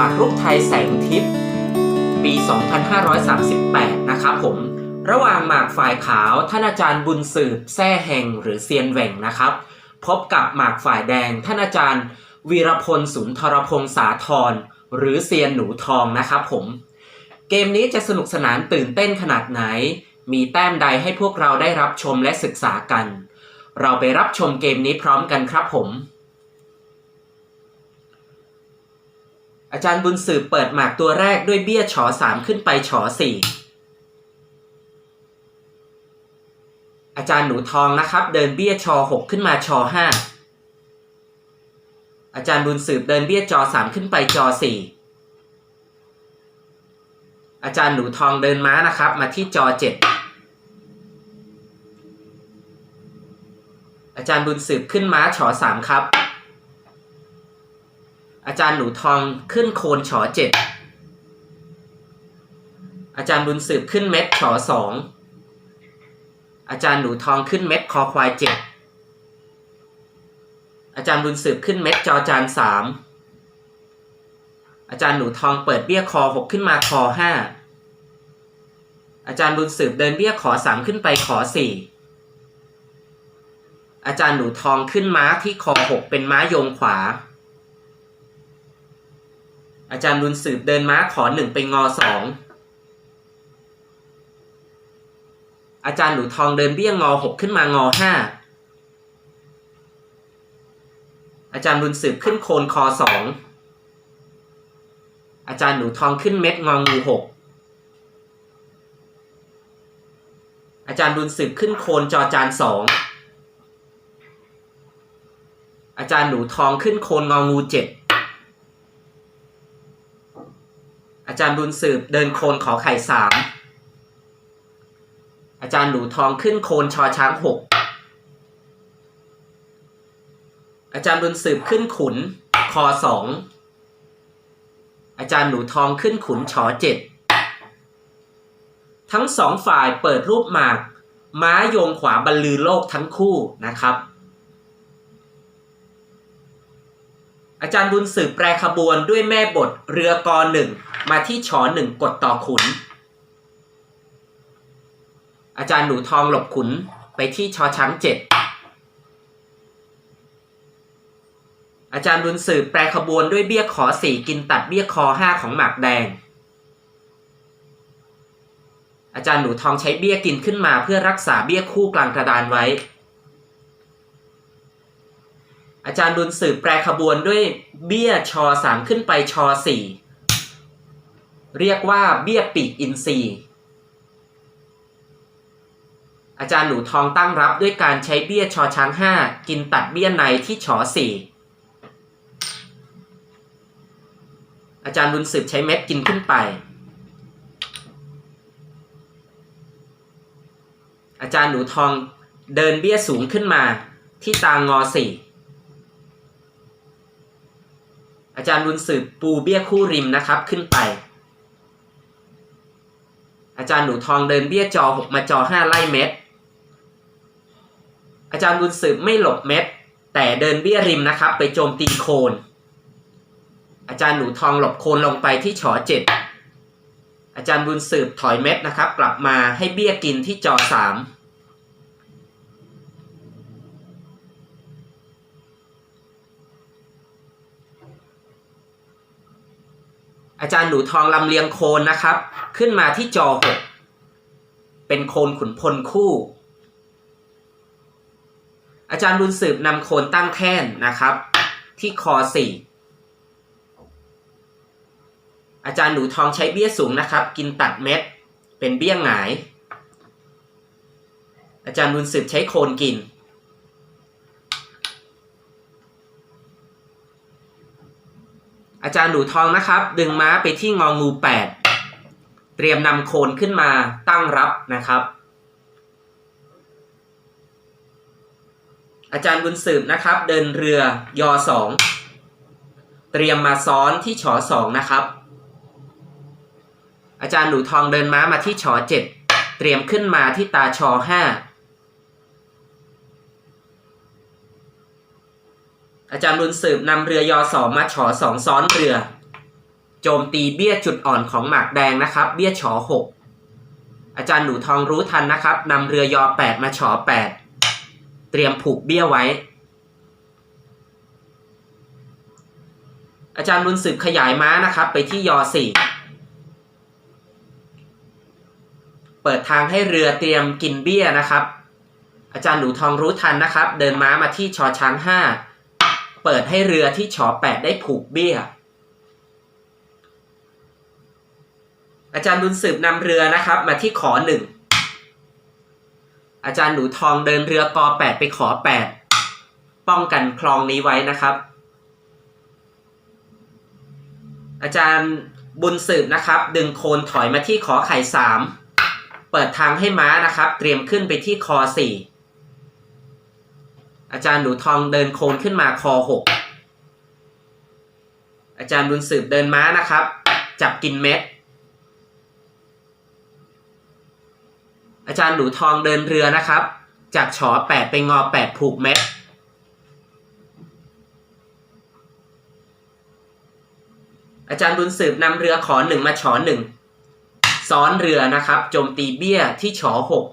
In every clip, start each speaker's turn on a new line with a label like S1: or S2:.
S1: มากรุกไทยแสงทิพย์ปี 2538 นะครับผม ระหว่างหมากฝ่ายขาวท่านอาจารย์บุญสืบแซ่แหงหรือเซียนแหว่งนะครับ พบกับหมากฝ่ายแดงท่านอาจารย์ วีรพลสุนทรพงษ์สาธรหรือเซียนหนูทองนะครับผม เกมนี้จะสนุกสนานตื่นเต้นขนาดไหน มีแต้มใดให้พวกเราได้รับชมและศึกษากัน เราไปรับชมเกมนี้พร้อมกันครับผม อาจารย์บุญสืบเปิดหมากตัวแรกด้วยเบี้ยฉอสามขึ้นไปฉอสี่อาจารย์หนูทองนะครับ เดินเบี้ยชอหกขึ้นมาชอห้าอาจารย์บุญสืบเดินเบี้ยจอสามขึ้นไปจอสี่อาจารย์หนูทองเดินม้านะครับ มาที่จอเจ็ดอาจารย์บุญสืบขึ้นม้าฉอสามครับ อาจารย์หนูทองขึ้นโคนฉอเจ็ดอาจารย์บุญสืบขึ้นเม็ดฉอสองอาจารย์หนูทองขึ้นเม็ดคอควายเจ็ดอาจารย์บุญสืบขึ้นเม็ดจอจานสามอาจารย์หนูทองเปิดเบี้ยคอหกขึ้นมาคอห้าอาจารย์บุญสืบเดินเบี้ยขอสามขึ้นไปขอสี่อาจารย์หนูทองขึ้นม้าที่คอหกเป็นม้าโยงขวา อาจารย์บุญสืบเดินม้าขอหนึ่งไปงอสองอาจารย์หนูทองเดินเบี้ยงอหกขึ้นมางอห้าอาจารย์บุญสืบขึ้นโคนคอสองอาจารย์หนูทองขึ้นเม็ดงองูหกอาจารย์บุญสืบขึ้นโคนจอจานสองอาจารย์หนูทองขึ้นโคนงองูเจ็ด อาจารย์บุญสืบเดินโคนขอไข่สามอาจารย์หนูทองขึ้นโคนชอช้างหกอาจารย์บุญสืบขึ้นขุนคอสองอาจารย์หนูทองขึ้นขุนชอเจ็ดทั้งสองฝ่ายเปิดรูปหมาก ม้าโยงขวาบรรลือโลกทั้งคู่นะครับ อาจารย์บุญสืบแปรขบวนด้วยแม่บทเรือกอหนึ่งมาที่ชอหนึ่งกดต่อขุน อาจารย์หนูทองหลบขุนไปที่ชอช้างเจ็ดอาจารย์บุญสืบแปรขบวนด้วยเบี้ยขอสี่กินตัดเบี้ยคอห้าของหมากแดง อาจารย์หนูทองใช้เบี้ยกินขึ้นมาเพื่อรักษาเบี้ยคู่กลางกระดานไว้ อาจารย์บุญสืบแปรขบวนด้วยเบี้ยชอสามขึ้นไปชอสี่เรียกว่าเบี้ยปีกอินทรีอาจารย์หนูทองตั้งรับด้วยการใช้เบี้ยชอช้างห้ากินตัดเบี้ยในที่ชอสี่อาจารย์บุญสืบใช้เม็ดกินขึ้นไป อาจารย์หนูทองเดินเบี้ยสูงขึ้นมาที่ตางอสี่ อาจารย์บุญสืบปูเบี้ยคู่ริมนะครับ ขึ้นไป อาจารย์หนูทองเดินเบี้ยจอหกมาจอห้าไล่เม็ดอาจารย์บุญสืบไม่หลบเม็ดแต่เดินเบี้ยริมนะครับ ไปโจมตีโคน อาจารย์หนูทองหลบโคนลงไปที่ฉอเจ็ดอาจารย์บุญสืบถอยเม็ดนะครับ กลับมาให้เบี้ยกินที่จอสาม อาจารย์หนูทองลำเลียงโคนนะครับ ขึ้นมาที่จอหกเป็นโคนขุนพลคู่ อาจารย์บุญสืบนำโคนตั้งแท่นนะครับ ที่คอสี่อาจารย์หนูทองใช้เบี้ยสูงนะครับ กินตัดเม็ด เป็นเบี้ยงหงาย อาจารย์บุญสืบใช้โคนกิน อาจารย์หนูทองนะครับ ดึงม้าไปที่งองูแปดเตรียมนำโคนขึ้นมาตั้งรับนะครับ อาจารย์บุญสืบนะครับ เดินเรือยอสองเตรียมมาซ้อนที่ฉอสองนะครับ อาจารย์หนูทองเดินม้ามาที่ฉอเจ็ดเตรียมขึ้นมาที่ตาชอห้า อาจารย์บุญสืบนำเรือยอสองมาฉอสองซ้อนเรือ โจมตีเบี้ยจุดอ่อนของหมากแดงนะครับ เบี้ยฉอหกอาจารย์หนูทองรู้ทันนะครับนำเรือยอแปดมาฉอแปดเตรียมผูกเบี้ยไว้ อาจารย์บุญสืบขยายม้านะครับ ไปที่ยอสี่เปิดทางให้เรือเตรียมกินเบี้ยนะครับ อาจารย์หนูทองรู้ทันนะครับ เดินม้ามาที่ชอช้างห้า เปิดให้เรือที่ชอแปดได้ผูกเบี้ย อาจารย์บุญสืบนำเรือนะครับ มาที่ขอหนึ่ง อาจารย์หนูทองเดินเรือกอแปดไปขอแปดป้องกันคลองนี้ไว้นะครับ อาจารย์บุญสืบนะครับ ดึงโคนถอยมาที่ขอไข่สามเปิดทางให้ม้านะครับ เตรียมขึ้นไปที่คอสี่ อาจารย์หนูทองเดินโคนขึ้นมาคอหกอาจารย์บุญสืบเดินม้านะครับ จับกินเม็ด อาจารย์หนูทองเดินเรือนะครับ จากฉอแปดไปงอแปดผูกเม็ดอาจารย์บุญสืบนำเรือขอหนึ่งมาฉอหนึ่งซ้อนเรือนะครับโจมตีเบี้ยที่ฉอหก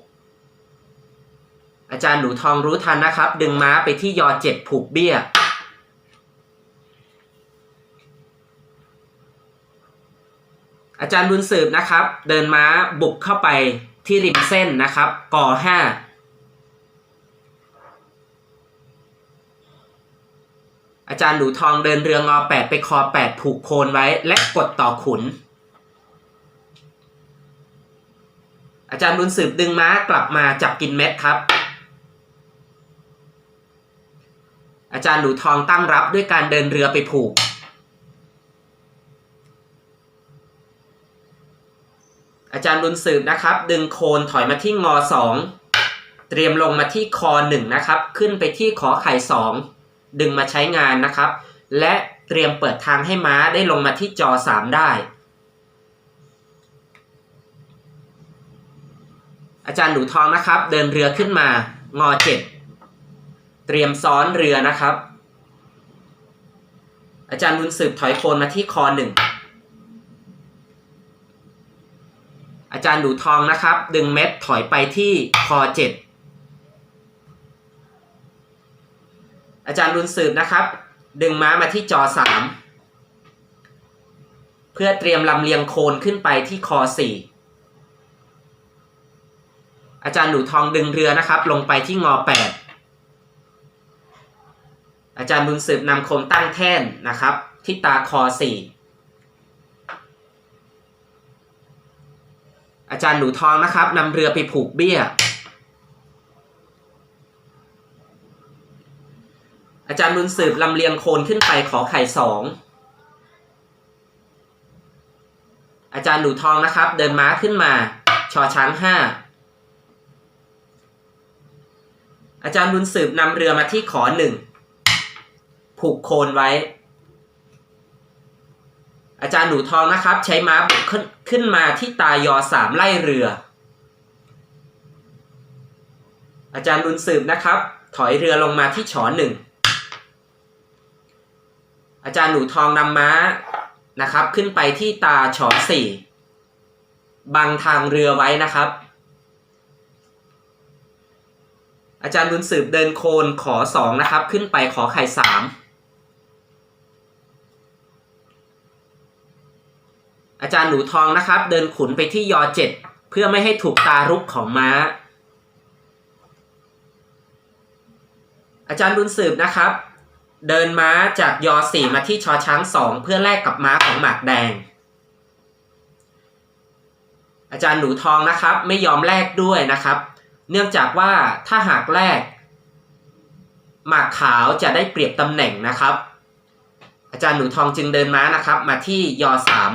S1: อาจารย์หนูทองรู้ทันนะครับ ดึงม้าไปที่ยอเจ็ดผูกเบี้ย อาจารย์บุญสืบนะครับ เดินม้าบุกเข้าไปที่ริมเส้นนะครับก่อห้าอาจารย์หนูทองเดินเรืองอแปดไปคอแปดผูกโคนไว้ และกดต่อขุน อาจารย์บุญสืบดึงม้ากลับมาจับกินเม็ดครับ อาจารย์หนูทองตั้งรับด้วยการเดินเรือไปผูก อาจารย์บุญสืบนะครับ ดึงโคนถอยมาที่งอสองเตรียมลงมาที่คอหนึ่งนะครับ ขึ้นไปที่ขอไข่สองดึงมาใช้งานนะครับ และเตรียมเปิดทางให้ม้าได้ลงมาที่จอสามได้ อาจารย์หนูทองนะครับ เดินเรือขึ้นมางอเจ็ด เตรียมซ้อนเรือนะครับ อาจารย์บุญสืบถอยโคนมาที่คอหนึ่งอาจารย์หนูทองนะครับ ดึงเม็ดถอยไปที่คอเจ็ดอาจารย์บุญสืบนะครับ ดึงม้ามาที่จอสามเพื่อเตรียมลำเลียงโคนขึ้นไปที่คอสี่อาจารย์หนูทองดึงเรือนะครับ ลงไปที่งอแปด อาจารย์บุญสืบนำโคมตั้งแท่นนะครับ ที่ตาคอสี่อาจารย์หนูทองนะครับนำเรือไปผูกเบี้ย อาจารย์บุญสืบลำเลียงโคนขึ้นไปขอไข่สองอาจารย์หนูทองนะครับ เดินม้าขึ้นมาชอช้างห้าอาจารย์บุญสืบนำเรือมาที่ขอหนึ่ง ผูกโคนไว้ อาจารย์หนูทองนะครับ ใช้ม้าบุกขึ้นขึ้นมาที่ตายอสามไล่เรือ อาจารย์บุญสืบนะครับ ถอยเรือลงมาที่ฉอหนึ่งอาจารย์หนูทองนำม้านะครับ ขึ้นไปที่ตาฉอสี่บังทางเรือไว้นะครับ อาจารย์บุญสืบเดินโคนขอสองนะครับ ขึ้นไปขอไข่สาม อาจารย์หนูทองนะครับ เดินขุนไปที่ยอเจ็ดเพื่อไม่ให้ถูกตารุกของม้า อาจารย์บุญสืบนะครับ เดินม้าจากยอสี่มาที่ชอช้างสองเพื่อแลกกับม้าของหมากแดง อาจารย์หนูทองนะครับ ไม่ยอมแลกด้วยนะครับ เนื่องจากว่าถ้าหากแลกหมากขาวจะได้เปรียบตำแหน่งนะครับ อาจารย์หนูทองจึงเดินม้านะครับ มาที่ยอสาม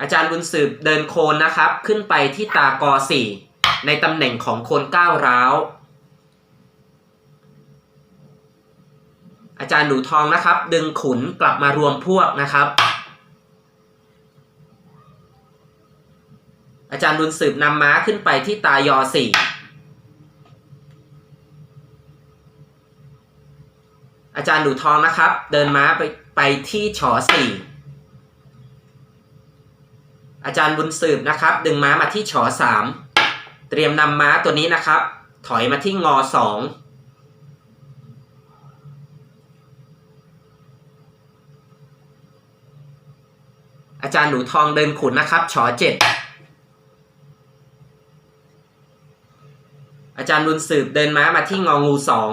S1: อาจารย์บุญสืบเดินโคนนะครับ ขึ้นไปที่ตากอสี่ในตำแหน่งของโคนก้าวร้าว อาจารย์หนูทองนะครับ ดึงขุนกลับมารวมพวกนะครับ อาจารย์บุญสืบนำม้าขึ้นไปที่ตายอสี่อาจารย์หนูทองนะครับ เดินม้าไปไปที่ชอสี่ อาจารย์บุญสืบนะครับดึงม้ามาที่ชอสามเตรียมนำม้าตัวนี้นะครับ ถอยมาที่งอสองอาจารย์หนูทองเดินขุนนะครับชอเจ็ดอาจารย์บุญสืบเดินม้ามาที่งองูสอง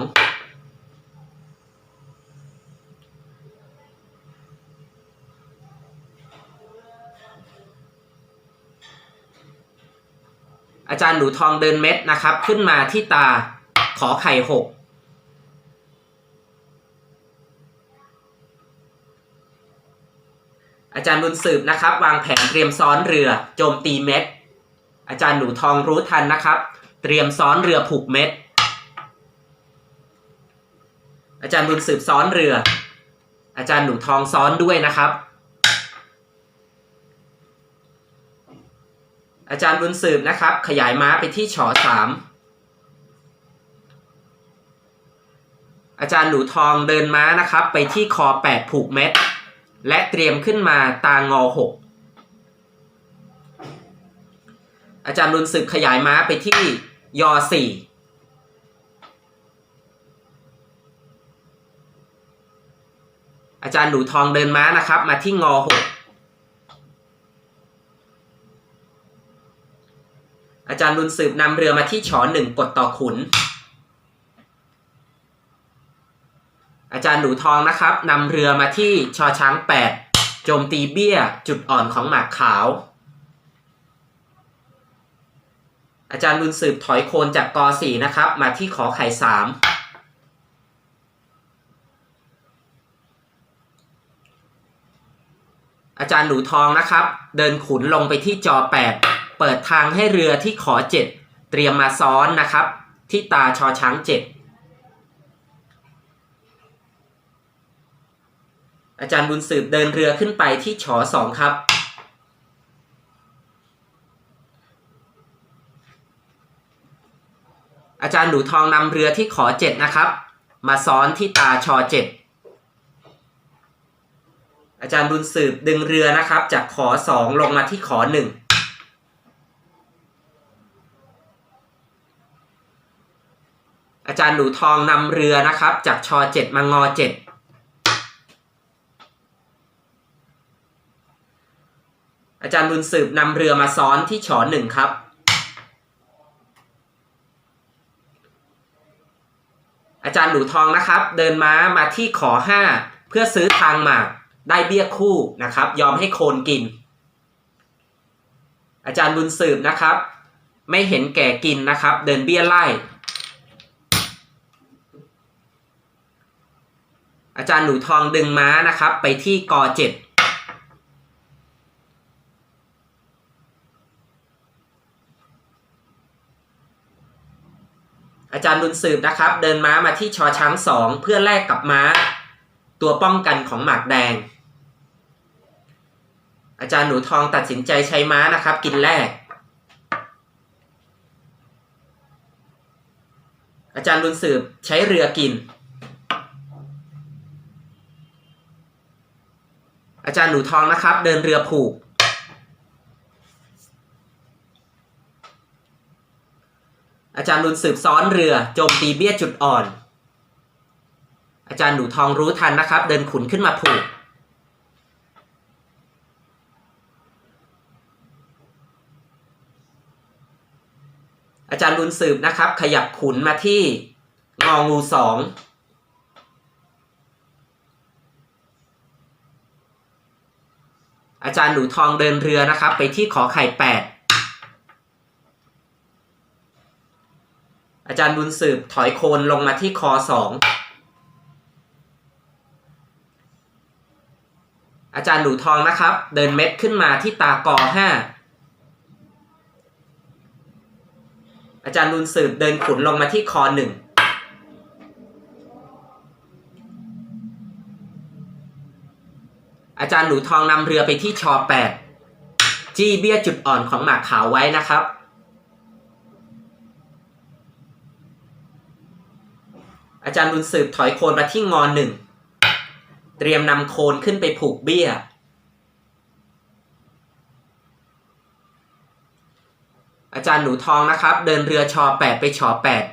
S1: อาจารย์หนูทองเดินเม็ดนะครับ ขึ้นมาที่ตาขอไข่หกอาจารย์บุญสืบนะครับ วางแผนเตรียมซ้อนเรือโจมตีเม็ด อาจารย์หนูทองรู้ทันนะครับ เตรียมซ้อนเรือผูกเม็ด อาจารย์บุญสืบซ้อนเรือ อาจารย์หนูทองซ้อนด้วยนะครับ อาจารย์บุญสืบนะครับ ขยายม้าไปที่ชอสามอาจารย์หนูทองเดินม้านะครับ ไปที่คอแปดผูกเม็ด และเตรียมขึ้นมาตางอหกอาจารย์บุญสืบขยายม้าไปที่ยอสี่อาจารย์หนูทองเดินม้านะครับ มาที่งอหก อาจารย์บุญสืบนำเรือมาที่ชอหนึ่งกดต่อขุน อาจารย์หนูทองนะครับนำเรือมาที่ชอช้างแปดโจมตีเบี้ยจุดอ่อนของหมากขาว อาจารย์บุญสืบถอยโคนจากกอสี่นะครับ มาที่ขอไข่สามอาจารย์หนูทองนะครับ เดินขุนลงไปที่จอแปด เปิดทางให้เรือที่ขอเจ็ดเตรียมมาซ้อนนะครับ ที่ตาชอช้างเจ็ดอาจารย์บุญสืบเดินเรือขึ้นไปที่ชอสองครับ อาจารย์หนูทองนำเรือที่ขอเจ็ดนะครับ มาซ้อนที่ตาชอเจ็ดอาจารย์บุญสืบดึงเรือนะครับ จากขอสองลงมาที่ขอหนึ่ง อาจารย์หนูทองนำเรือนะครับ จากชอเจ็ดมางอเจ็ดอาจารย์บุญสืบนำเรือมาซ้อนที่ชอหนึ่งครับ อาจารย์หนูทองนะครับ เดินม้ามาที่ขอห้าเพื่อซื้อทางหมากได้เบี้ยคู่นะครับ ยอมให้โคนกิน อาจารย์บุญสืบนะครับ ไม่เห็นแก่กินนะครับ เดินเบี้ยไล่ อาจารย์หนูทองดึงม้านะครับ ไปที่กอเจ็ดอาจารย์บุญสืบนะครับ เดินม้ามาที่ชอช้างสองเพื่อแลกกับม้า ตัวป้องกันของหมากแดง อาจารย์หนูทองตัดสินใจใช้ม้านะครับ กินแลกอาจารย์บุญสืบใช้เรือกิน อาจารย์หนูทองนะครับ เดินเรือผูก อาจารย์บุญสืบซ้อนเรือโจมตีเบี้ยจุดอ่อน อาจารย์หนูทองรู้ทันนะครับ เดินขุนขึ้นมาผูก อาจารย์บุญสืบนะครับ ขยับขุนมาที่งองูสอง อาจารย์หนูทองเดินเรือนะครับ ไปที่ขอไข่แปดอาจารย์บุญสืบถอยโคนลงมาที่คอสองอาจารย์หนูทองนะครับ เดินเม็ดขึ้นมาที่ตากอห้าอาจารย์บุญสืบเดินขุนลงมาที่คอหนึ่ง อาจารย์หนูทองนำเรือไปที่ชอแปดจี้เบี้ยจุดอ่อนของหมากขาวไว้นะครับ อาจารย์บุญสืบถอยโคนมาที่งอหนึ่ง เตรียมนำโคนขึ้นไปผูกเบี้ย อาจารย์หนูทองนะครับ เดินเรือชอแปดไปชอแปด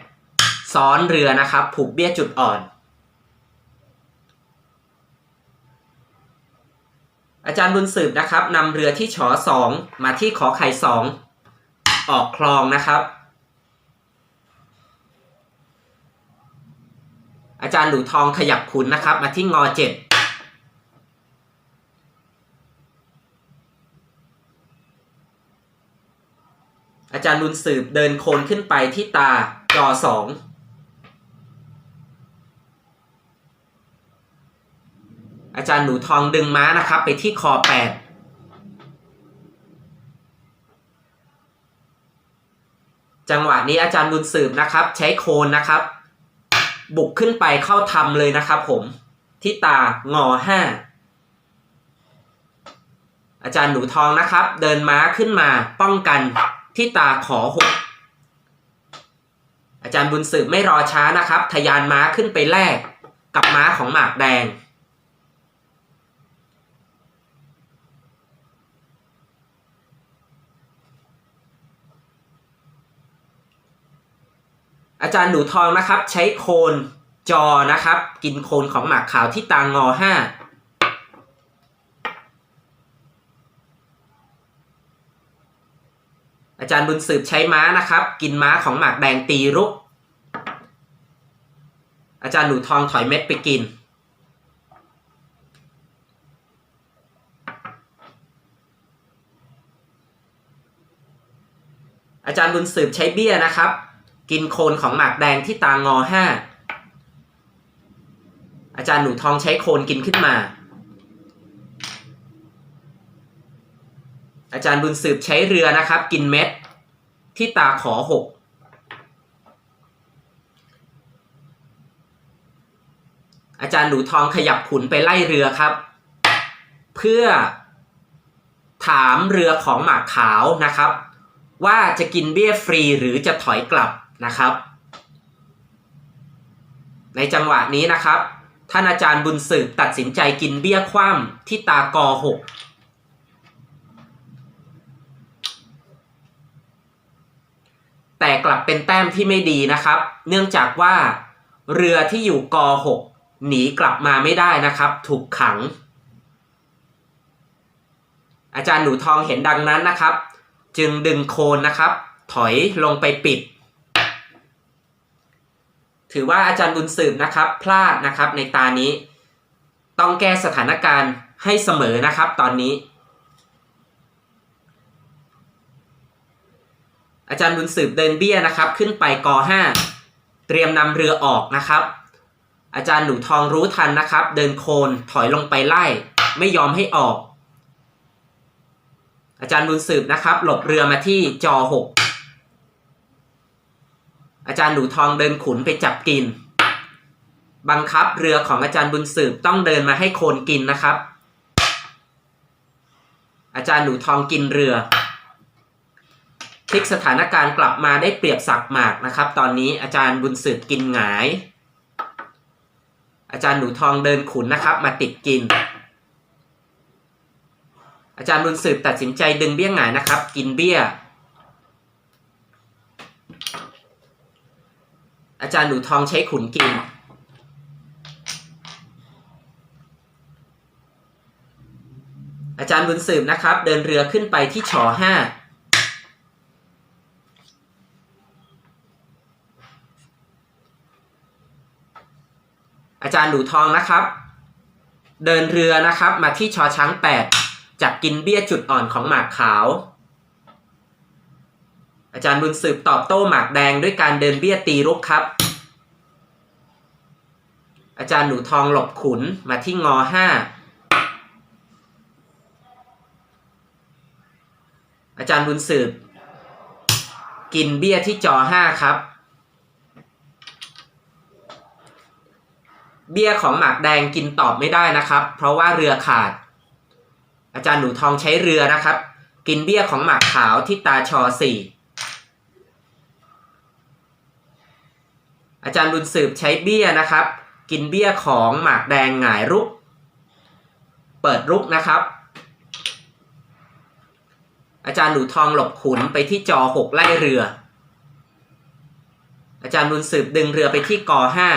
S1: ซ้อนเรือนะครับ ผูกเบี้ยจุดอ่อน อาจารย์บุญสืบนะครับนำเรือที่ชอสองมาที่ขอไข่สองออกคลองนะครับ อาจารย์หนูทองขยับขุนนะครับ มาที่งอเจ็ดอาจารย์บุญสืบเดินโคนขึ้นไปที่ตาจอสอง อาจารย์หนูทองดึงม้านะครับ ไปที่คอแปดจังหวะนี้อาจารย์บุญสืบนะครับ ใช้โคนนะครับ บุกขึ้นไปเข้าทำเลยนะครับ ผมที่ตางอห้าอาจารย์หนูทองนะครับ เดินม้าขึ้นมาป้องกันที่ตาขอหกอาจารย์บุญสืบไม่รอช้านะครับ ทยานม้าขึ้นไปแลกกับม้าของหมากแดง อาจารย์หนูทองนะครับ ใช้โคนจอนะครับ กินโคนของหมากขาวที่ตางอห้าอาจารย์บุญสืบใช้ม้านะครับ กินม้าของหมากแดงตีรุก อาจารย์หนูทองถอยเม็ดไปกิน อาจารย์บุญสืบใช้เบี้ยนะครับ กินโคนของหมากแดงที่ตางอห้าอาจารย์หนูทองใช้โคนกินขึ้นมา อาจารย์บุญสืบใช้เรือนะครับ กินเม็ดที่ตาขอหกอาจารย์หนูทองขยับขุนไปไล่เรือครับ เพื่อถามเรือของหมากขาวนะครับ ว่าจะกินเบี้ยฟรีหรือจะถอยกลับ นะครับ ในจังหวะนี้นะครับ ท่านอาจารย์บุญสืบตัดสินใจกินเบี้ยคว่ำที่ตากอหกแต่กลับเป็นแต้มที่ไม่ดีนะครับ เนื่องจากว่าเรือที่อยู่กอหกหนีกลับมาไม่ได้นะครับ ถูกขัง อาจารย์หนูทองเห็นดังนั้นนะครับ จึงดึงโคนนะครับ ถอยลงไปปิด ถือว่าอาจารย์บุญสืบนะครับพลาดนะครับในตานี้ ต้องแก้สถานการณ์ให้เสมอนะครับตอนนี้ อาจารย์บุญสืบเดินเบี้ยนะครับ ขึ้นไปกห้าเตรียมนำเรือออกนะครับ อาจารย์หนูทองรู้ทันนะครับ เดินโคนถอยลงไปไล่ ไม่ยอมให้ออก อาจารย์บุญสืบนะครับ หลบเรือมาที่จอหก อาจารย์หนูทองเดินขุนไปจับกิน บังคับเรือของอาจารย์บุญสืบต้องเดินมาให้โคนกินนะครับ อาจารย์หนูทองกินเรือพลิกสถานการณ์กลับมาได้เปรียบสักหมากนะครับ ตอนนี้อาจารย์บุญสืบกินหงาย อาจารย์หนูทองเดินขุนนะครับ มาติดกิน อาจารย์บุญสืบตัดสินใจดึงเบี้ยหงายนะครับ กินเบี้ย อาจารย์หนูทองใช้ขุนกิน อาจารย์บุญสืบนะครับ เดินเรือขึ้นไปที่ชอห้าอาจารย์หนูทองนะครับ เดินเรือนะครับมาที่ชอช้างแปดจับกินเบี้ยจุดอ่อนของหมากขาว อาจารย์บุญสืบตอบโต้หมากแดงด้วยการเดินเบี้ยตีรุกครับ อาจารย์หนูทองหลบขุนมาที่งอห้าอาจารย์บุญสืบ กินเบี้ยที่จอห้าครับ เบี้ยของหมากแดงกินตอบไม่ได้นะครับ เพราะว่าเรือขาด อาจารย์หนูทองใช้เรือนะครับ กินเบี้ยของหมากขาวที่ตาชอสี่ อาจารย์บุญสืบใช้เบี้ยนะครับ กินเบี้ยของหมากแดงหงายรุก เปิดรุกนะครับ อาจารย์หนูทองหลบขุนไปที่จอหกไล่เรือ อาจารย์บุญสืบดึงเรือไปที่กอห้า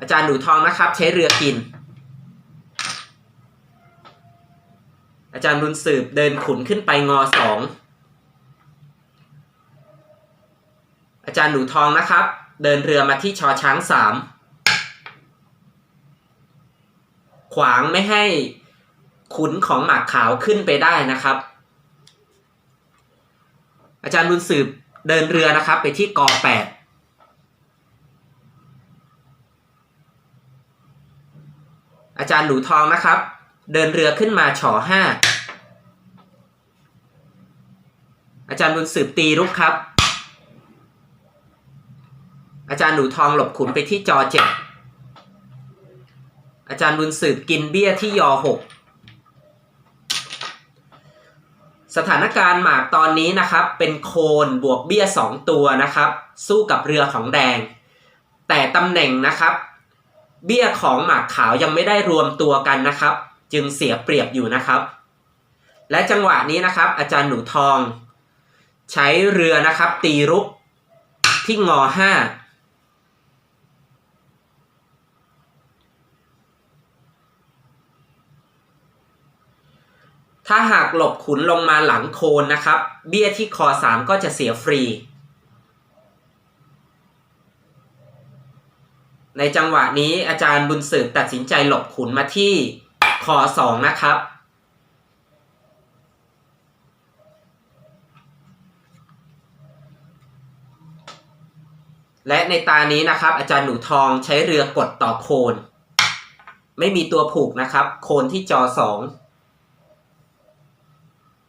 S1: อาจารย์หนูทองนะครับ ใช้เรือกิน อาจารย์บุญสืบเดินขุนขึ้นไปงอสอง อาจารย์หนูทองนะครับ เดินเรือมาที่ชอช้างสามขวางไม่ให้ขุนของหมากขาวขึ้นไปได้นะครับ อาจารย์บุญสืบเดินเรือนะครับ ไปที่กอแปดอาจารย์หนูทองนะครับ เดินเรือขึ้นมาฉอห้าอาจารย์บุญสืบตีรุกครับ อาจารย์หนูทองหลบขุนไปที่จอเจ็ดอาจารย์บุญสืบกินเบี้ยที่ยอหกสถานการณ์หมากตอนนี้นะครับ เป็นโคนบวกเบี้ยสองตัวนะครับ สู้กับเรือของแดง แต่ตำแหน่งนะครับ เบี้ยของหมากขาวยังไม่ได้รวมตัวกันนะครับ จึงเสียเปรียบอยู่นะครับ และจังหวะนี้นะครับ อาจารย์หนูทอง ใช้เรือนะครับ ตีรุกที่งอห้า ถ้าหากหลบขุนลงมาหลังโคนนะครับ เบี้ยที่คอสามก็จะเสียฟรี ในจังหวะนี้อาจารย์บุญสืบตัดสินใจหลบขุนมาที่คอสองนะครับและในตานี้นะครับ อาจารย์หนูทองใช้เรือกดต่อโคน ไม่มีตัวผูกนะครับ โคนที่จอสอง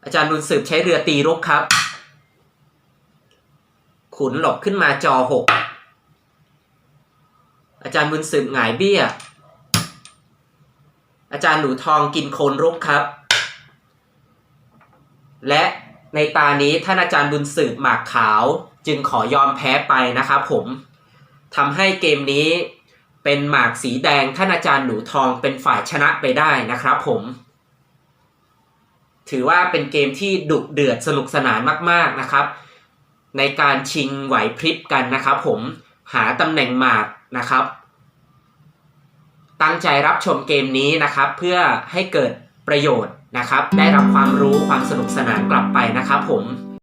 S1: อาจารย์บุญสืบใช้เรือตีรุกครับ ขุนหลบขึ้นมาจอหกอาจารย์บุญสืบหงายเบี้ย อาจารย์หนูทองกินโคนรุกครับ และในตานี้ท่านอาจารย์บุญสืบหมากขาว จึงขอยอมแพ้ไปนะครับผมทำให้เกมนี้เป็นหมากสีแดงท่านอาจารย์หนูทองเป็นฝ่ายชนะไปได้นะครับผม ถือว่าเป็นเกมที่ดุเดือดสนุกสนานมากๆนะครับ ในการชิงไหวพริบกันนะครับผมหาตำแหน่งหมากนะครับ ตั้งใจรับชมเกมนี้นะครับ เพื่อให้เกิดประโยชน์นะครับ ได้รับความรู้ความสนุกสนานกลับไปนะครับผม